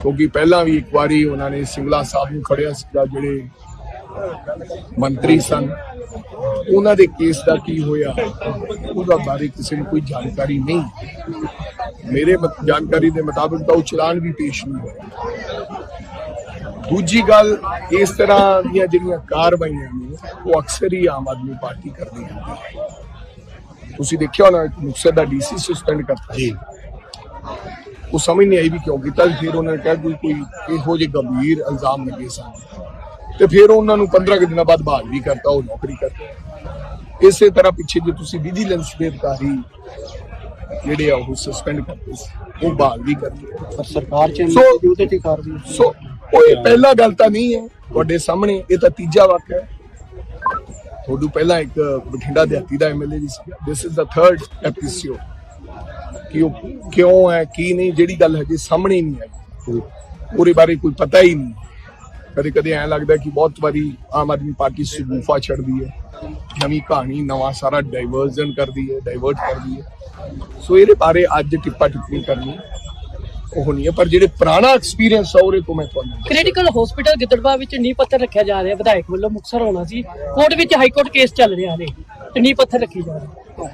ਕਿਉਂਕਿ ਪਹਿਲਾਂ ਵੀ ਇੱਕ ਵਾਰੀ ਉਹਨਾਂ ਨੇ ਸਿੰਗਲਾ ਸਾਹਿਬ ਨੂੰ ਖੜਿਆ ਸੀਗਾ, ਜਿਹੜੇ ਮੰਤਰੀ ਸਨ। ਉਹਨਾਂ ਦੇ ਕੇਸ ਦਾ ਕੀ ਹੋਇਆ, ਉਹਦਾ ਬਾਰੇ ਕਿਸੇ ਨੂੰ ਕੋਈ ਜਾਣਕਾਰੀ ਨਹੀਂ। ਮੇਰੇ ਜਾਣਕਾਰੀ ਦੇ ਮੁਤਾਬਕ ਤਾਂ ਉਹ ਚਲਾਨ ਵੀ ਪੇਸ਼ ਨਹੀਂ ਹੋਇਆ। ਦੂਜੀ ਗੱਲ, ਇਸ ਤਰ੍ਹਾਂ ਦੀਆਂ ਜਿਹੜੀਆਂ ਕਾਰਵਾਈਆਂ ਨੇ, ਉਹ ਅਕਸਰ ਹੀ ਆਮ ਆਦਮੀ ਪਾਰਟੀ ਕਰਦੀ ਹੈ। ਤੁਸੀਂ ਦੇਖਿਆ ਹੋਣਾ, ਮੁਕਤਸਰ ਦਾ ਡੀਸੀ ਸਸਪੈਂਡ ਕਰਤਾ। ਜੀ। ਉਹ ਸਮਝ ਨਹੀਂ ਆਈ ਵੀ ਕਿਉਂ ਕੀਤਾ ਫਿਰ ਉਹਨਾਂ ਨੇ ਕਿਹਾ ਕੋਈ ਕੋਈ ਇਹੋ ਜਿਹੇ ਗੰਭੀਰ ਇਲਜ਼ਾਮ ਲੱਗੇ ਸਨ। ਤੇ ਫਿਰ ਉਹਨਾਂ ਨੂੰ 15 ਕੁ ਦਿਨਾਂ ਬਾਅਦ ਬਹਾਲ ਵੀ ਕਰਤਾ ਉਹ ਨੌਕਰੀ ਕਰਦੇ ਇਸੇ ਤਰ੍ਹਾਂ ਪਿੱਛੇ ਜੇ ਤੁਸੀਂ ਵਿਜੀਲੈਂਸ ਦੇ ਅਧਿਕਾਰੀ ਜਿਹੜੇ ਆ ਉਹ ਸਸਪੈਂਡ ਕਰਦੇ ਸੀ। ਉਹ ਬਹਾਲ ਵੀ ਕਰਦੇ ਪਰ ਸਰਕਾਰ ਚ ਉਹਦੇ ਤੇ ਕਾਰਵਾਈ ਸੋ ਉਹ ਇਹ ਪਹਿਲਾ ਗੱਲ ਤਾਂ ਨਹੀਂ ਹੈ ਤੁਹਾਡੇ ਸਾਹਮਣੇ ਇਹ ਤਾਂ ਤੀਜਾ ਵਾਕਿਆ ਹੈ। ਤੁਹਾਨੂੰ ਪਹਿਲਾਂ ਇੱਕ ਬਠਿੰਡਾ ਦਿਹਾਤੀ ਦਾ ਐਮਐਲਏ ਵੀ ਸੀ। This is the third episode ਕਿ ਉਹ ਕਿਉਂ ਹੈ ਕੀ ਨਹੀਂ ਜਿਹੜੀ ਗੱਲ ਹਜੇ ਸਾਹਮਣੇ ਨਹੀਂ ਆਈ। ਉਹਦੇ ਬਾਰੇ ਕੋਈ ਪਤਾ ਹੀ ਨਹੀਂ। ਕਦੇ ਕਦੇ ਐਂ ਲੱਗਦਾ ਕਿ ਬਹੁਤ ਵਾਰੀ ਆਮ ਆਦਮੀ ਪਾਰਟੀ ਸਗੂਫਾ ਛੱਡਦੀ ਹੈ ਨਵੀਂ ਕਹਾਣੀ ਨਵਾਂ ਸਾਰਾ ਡਾਈਵਰਜਨ ਕਰਦੀ ਹੈ ਡਾਈਵਰਟ ਕਰਦੀ ਹੈ। ਸੋ ਇਹਦੇ ਬਾਰੇ ਅੱਜ ਟਿੱਪਾ ਟਿੱਪਣੀ ਕਰਨੀ ਉਹ ਨਹੀਂ ਹੈ ਪਰ ਜਿਹੜੇ ਪੁਰਾਣਾ ਐਕਸਪੀਰੀਅੰਸ ਆ ਉਹਦੇ ਤੋਂ ਮੈਂ ਤੁਹਾਨੂੰ ਕ੍ਰਿਟੀਕਲ ਹਸਪੀਟਲ ਗਿੱਦੜਬਾ ਵਿੱਚ ਨੀਂਹ ਪੱਥਰ ਰੱਖਿਆ ਜਾ ਰਿਹਾ। ਵਿਧਾਇਕ ਵੱਲੋਂ ਮੁਕਸਰ ਹੋਣਾ ਸੀ। ਕੋਰਟ ਵਿੱਚ ਹਾਈ ਕੋਰਟ ਕੇਸ ਚੱਲ ਰਿਹਾ ਨੇ ਤੇ ਨੀਂਹ ਪੱਥਰ ਰੱਖੀ ਜਾ ਰਹੀ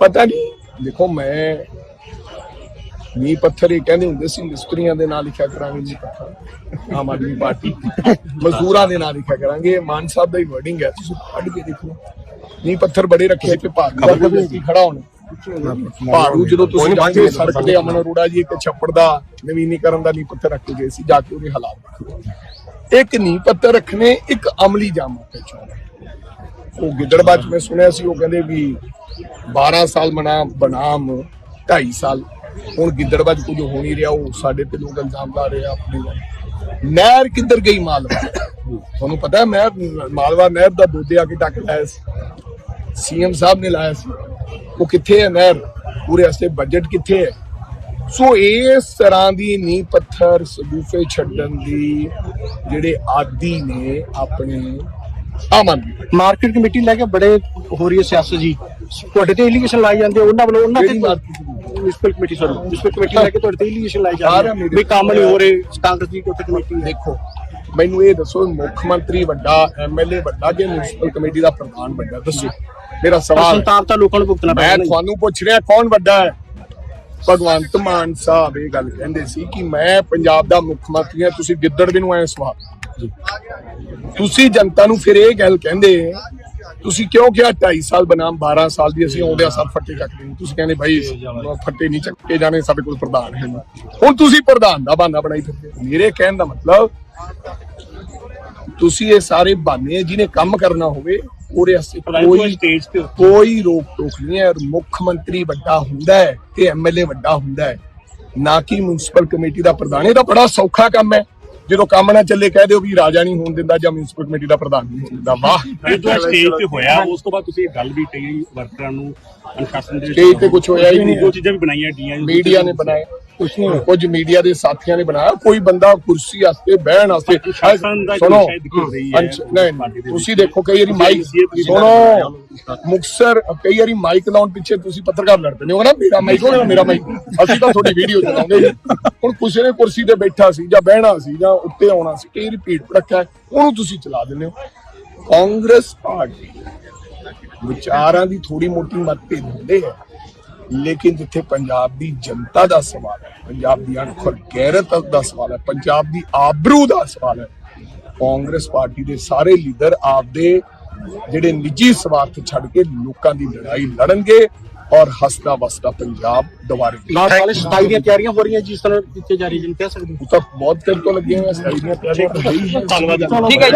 ਪਤਾ ਨਹੀਂ ਦੇਖੋ ਮੈਂ ਨੀ ਪੱਥਰ ਇਹ ਕਹਿੰਦੇ ਹੁੰਦੇ ਸੀ ਮਿਸਤਰੀਆਂ ਦੇ ਨਾਂ ਲਿਖਿਆ ਕਰਾਂਗੇ ਨੀ ਪੱਥਰ। ਆਮ ਆਦਮੀ ਪਾਰਟੀ। ਮਜ਼ਦੂਰਾਂ ਦੇ ਨਾਂ ਲਿਖਿਆ ਕਰਾਂਗੇ ਮਾਨ ਸਾਹਿਬ ਦਾ ਹੀ ਵਰਡਿੰਗ ਹੈ ਤੁਸੀਂ ਪੜ੍ਹ ਕੇ ਦੇਖੋ। ਨੀ ਪੱਥਰ ਬੜੇ ਰੱਖੇ ਤੇ ਦਾ ਵਿਅਕਤੀ ਖੜਾ ਹੋਣਾ। ਭਾਰੂ ਜਦੋਂ ਤੁਸੀਂ ਜਾਓਗੇ ਸੜਕ ਤੇ ਅਮਨ ਅਰੋੜਾ ਜੀ ਇੱਕ ਛੱਪੜ ਦਾ ਨਵੀਨੀਕਰਨ ਦਾ ਨੀ ਪੱਥਰ ਰੱਖ ਕੇ ਗਏ ਸੀ ਜਾ ਕੇ ਉਹਦੇ ਹਾਲਾਤ ਇੱਕ ਨੀ ਪੱਥਰ ਰੱਖਣੇ ਇੱਕ ਅਮਲੀ ਜਾਮ ਤੇ ਚਾਹੁੰਦਾ ਉਹ ਗਿੱਦੜਬਾਦ ਚ ਮੈਂ ਸੁਣਿਆ ਸੀ ਉਹ ਕਹਿੰਦੇ ਵੀ 12 ਸਾਲ ਬਣਾ ਬਨਾਮ 2.5 ਸਾਲ। ਹੁਣ ਗਿੱਦੜਬਾਦ ਕੁਝ ਹੋ ਨਹੀਂ ਰਿਹਾ ਉਹ ਸਾਡੇ ਤੇ ਲੋਕ ਇਲਜ਼ਾਮ ਲਾ ਰਹੇ ਆ ਆਪਣੇ ਵੱਲ। ਨਹਿਰ ਕਿੱਧਰ ਗਈ ਮਾਲਵਾ? ਤੁਹਾਨੂੰ ਪਤਾ ਮੈਂ ਮਾਲਵਾ ਨਹਿਰ ਦਾ ਦੋਦੇ ਆ ਕੇ ਟੱਕ ਲਾਇਆ ਸੀ। ਸੀਐਮ ਸਾਹਿਬ ਨੇ ਲਾਇਆ ਸੀ। ਉਹ ਕਿੱਥੇ ਹੈ ਨਹਿਰ? ਪੂਰੇ ਵਾਸਤੇ ਬਜਟ ਕਿੱਥੇ ਹੈ? ਸੋ ਇਸ ਤਰ੍ਹਾਂ ਦੀ ਨੀ ਪੱਥਰ ਸਬੂਫੇ ਛੱਡਣ ਦੀ ਜਿਹੜੇ ਆਦੀ ਨੇ ਆਪਣੇ ਆਮਨ ਮਾਰਕੀਟ ਕਮੇਟੀ ਲੈ ਕੇ ਬੜੇ ਹੋ ਰਹੀ ਹੈ ਸਿਆਸਤ ਜੀ। ਤੁਹਾਡੇ ਤੇ ਇਲੀਗੇਸ਼ਨ ਲਾਈ ਜਾਂਦੇ ਉਹਨਾਂ ਵੱਲੋਂ ਉਹਨਾਂ ਤੇ? Municipal committee sir municipal committee ਲੈ ਕੇ ਤੁਹਾਡੇ ਤੇ ਇਲੀਗੇਸ਼ਨ ਲਾਈ ਜਾਂਦੇ ਆ। ਮੇਰੇ ਵੀ ਕੰਮ ਨਹੀਂ ਹੋ ਰਹੇ। ਕਾਂਗਰਸ ਦੀ ਕੋਈ ਕਮੇਟੀ ਹੈ। ਦੇਖੋ ਮੈਨੂੰ ਇਹ ਦੱਸੋ ਮੁੱਖ ਮੰਤਰੀ ਵੱਡਾ ਐਮਐਲਏ ਵੱਡਾ ਕਿ ਮਿਊਨਿਸਪਲ ਕਮੇਟੀ ਦਾ ਪ੍ਰਧਾਨ ਵੱਡਾ? ਦੱਸੋ। ਮੇਰਾ ਸਵਾਲ ਹੈ। ਸੰਤਾਪ ਤਾਂ ਲੋਕਾਂ ਨੂੰ ਭੁਗਤਣਾ ਮੈਂ ਪੈਣਾ ਤੁਹਾਨੂੰ ਪੁੱਛ ਰਿਹਾ ਕੌਣ ਵੱਡਾ ਹੈ? ਭਗਵੰਤ ਮਾਨ ਸਾਹਿਬ ਇਹ ਗੱਲ ਕਹਿੰਦੇ ਸੀ ਕਿ ਮੈਂ ਪੰਜਾਬ ਦਾ ਮੁੱਖ ਮੰਤਰੀ ਹਾਂ ਤੁਸੀਂ ਗਿੱਦੜ ਨੂੰ ਐ ਸਵਾਲ। ਤੁਸੀਂ ਜਨਤਾ ਨੂੰ ਫਿਰ ਇਹ ਗੱਲ ਕਹਿੰਦੇ ਤੁਸੀਂ ਕਿਉਂ ਕਿਹਾ 2.5 ਸਾਲ ਬਨਾਮ 12 ਸਾਲ ਦੀ ਅਸੀਂ ਆਉਂਦੇ ਆ ਸਭ ਫੱਟੇ ਚੱਕਦੇ ਹਾਂ। ਤੁਸੀਂ ਕਹਿੰਦੇ ਭਾਈ ਫੱਟੇ ਨਹੀਂ ਚੱਕੇ ਜਾਣੇ ਸਾਡੇ ਕੋਲ ਪ੍ਰਧਾਨ ਹੈ ਨਹੀਂ। ਹੁਣ ਤੁਸੀਂ ਪ੍ਰਧਾਨ ਦਾ ਬਹਾਨਾ ਬਣਾਈ ਫਿਰਦੇ। ਮੇਰੇ ਕਹਿਣ ਦਾ ਮਤਲਬ ਤੁਸੀਂ ਇਹ ਸਾਰੇ ਬਹਾਨੇ ਜਿਹਨੇ ਕੰਮ ਕਰਨਾ ਹੋਵੇ ਉਹਦੇ ਵਾਸਤੇ ਕੋਈ ਸਟੇਜ ਤੇ ਕੋਈ ਰੋਕ ਟੋਕ ਨਹੀਂ ਹੈ। ਮੁੱਖ ਮੰਤਰੀ ਵੱਡਾ ਹੁੰਦਾ ਹੈ ਤੇ ਐਮਐਲਏ ਵੱਡਾ ਹੁੰਦਾ ਹੈ। ਨਾ ਕਿ ਮਿਊਨਿਸਪਲ ਕਮੇਟੀ ਦਾ ਪ੍ਰਧਾਨ। ਇਹ ਤਾਂ ਬੜਾ ਸੌਖਾ ਕੰਮ ਹੈ। ਜਦੋਂ ਕੰਮ ਨਾ ਚੱਲੇ ਕਹਿ ਦਿਓ ਵੀ ਰਾਜਾ ਨਹੀਂ ਹੋਣ ਦਿੰਦਾ ਜਾਂ ਮਿਊਨਿਸਪਲ ਕਮੇਟੀ ਦਾ ਪ੍ਰਧਾਨ ਨਹੀਂ ਹੋਣ ਦਿੰਦਾ ਵਾਹ। ਜਦੋਂ ਸਟੇਜ ਤੇ ਹੋਇਆ ਉਸ ਤੋਂ ਬਾਅਦ ਤੁਸੀਂ ਇਹ ਗੱਲ ਵੀ ਕਹੀ ਵਰਕਰਾਂ ਨੂੰ ਅਨੁਸ਼ਾਸਨ ਦੇ ਸਟੇਜ ਤੇ ਕੁਝ ਹੋਇਆ ਹੀ ਨਹੀਂ ਦੋ ਚੀਜ਼ਾਂ ਵੀ ਬਣਾਈਆਂ ਗਈਆਂ ਮੀਡੀਆ ਨੇ ਬਣਾਏ। ਕੁਛ ਨਹੀਂ। ਕੁਝ ਮੀਡੀਆ ਦੇ ਸਾਥੀਆਂ ਨੇ ਬਣਾਇਆ। ਕੋਈ ਬੰਦਾ ਕੁਰਸੀ ਵਾਸਤੇ ਬਹਿਣ ਵਾਸਤੇ ਸੁਣੋ। ਨਹੀਂ ਤੁਸੀਂ ਦੇਖੋ ਕਈ ਵਾਰੀ ਮਾਈਕ ਸੁਣੋ। ਮੁਕਸਰ ਕਈ ਵਾਰੀ ਮਾਈਕ ਲਾਉਣ ਪਿੱਛੇ ਤੁਸੀਂ ਪੱਤਰਕਾਰ ਲੜ ਪੈਂਦੇ ਹੋ ਨਾ ਮੇਰਾ ਮਾਈਕ ਹੋਣਾ ਮੇਰਾ ਮਾਈਕ। ਅਸੀਂ ਤਾਂ ਤੁਹਾਡੀ ਵੀਡੀਓ ਚਲਾਉਂਦੇ ਹੁਣ ਕਿਸੇ ਨੇ ਕੁਰਸੀ ਤੇ ਬੈਠਾ ਸੀ ਜਾਂ ਬਹਿਣਾ ਸੀ ਜਾਂ ਉੱਤੇ ਆਉਣਾ ਸੀ ਕਈ ਵਾਰੀ ਭੜੱਕਾ ਹੈ, ਉਹਨੂੰ ਤੁਸੀਂ ਚਲਾ ਦਿੰਦੇ ਹੋ। ਕਾਂਗਰਸ ਪਾਰਟੀ ਵਿਚਾਰਾਂ ਦੀ ਥੋੜੀ ਮੋਟੀ ਮਤਭੇਦ ਹੁੰਦੇ ਹੈ। ਲੇਕਿਨ ਜਿੱਥੇ ਪੰਜਾਬ ਦੀ ਜਨਤਾ ਦਾ ਸਵਾਲ ਹੈ ਪੰਜਾਬ ਦੀ ਅਣਖ ਔਰ ਗੈਰਤ ਦਾ ਸਵਾਲ ਹੈ ਪੰਜਾਬ ਦੀ ਆਬਰੂ ਦਾ ਸਵਾਲ ਹੈ ਕਾਂਗਰਸ ਪਾਰਟੀ ਦੇ ਸਾਰੇ ਲੀਡਰ ਆਪਦੇ ਜਿਹੜੇ ਨਿੱਜੀ ਸਵਾਰਥ ਛੱਡ ਕੇ ਲੋਕਾਂ ਦੀ ਲੜਾਈ ਲੜਨਗੇ ਔਰ ਹੱਸਦਾ ਵਸਦਾ ਪੰਜਾਬ ਦੁਬਾਰੇ ਲਾਸਟ ਵਾਲੇ 27 ਦੀਆਂ ਤਿਆਰੀਆਂ ਹੋ ਰਹੀਆਂ ਜਿਸ ਤਰ੍ਹਾਂ ਦਿੱਤੇ ਜਾ ਰਹੀ ਜਿਨ ਕਹਿ ਸਕਦੇ ਤਾਂ ਬਹੁਤ ਚਿਰ ਤੋਂ ਲੱਗੇ ਹੋਏ ਆ ਸਾਈਆਂ ਤਿਆਰੀਆਂ ਹੈ ਧੰਨਵਾਦ। ਠੀਕ ਹੈ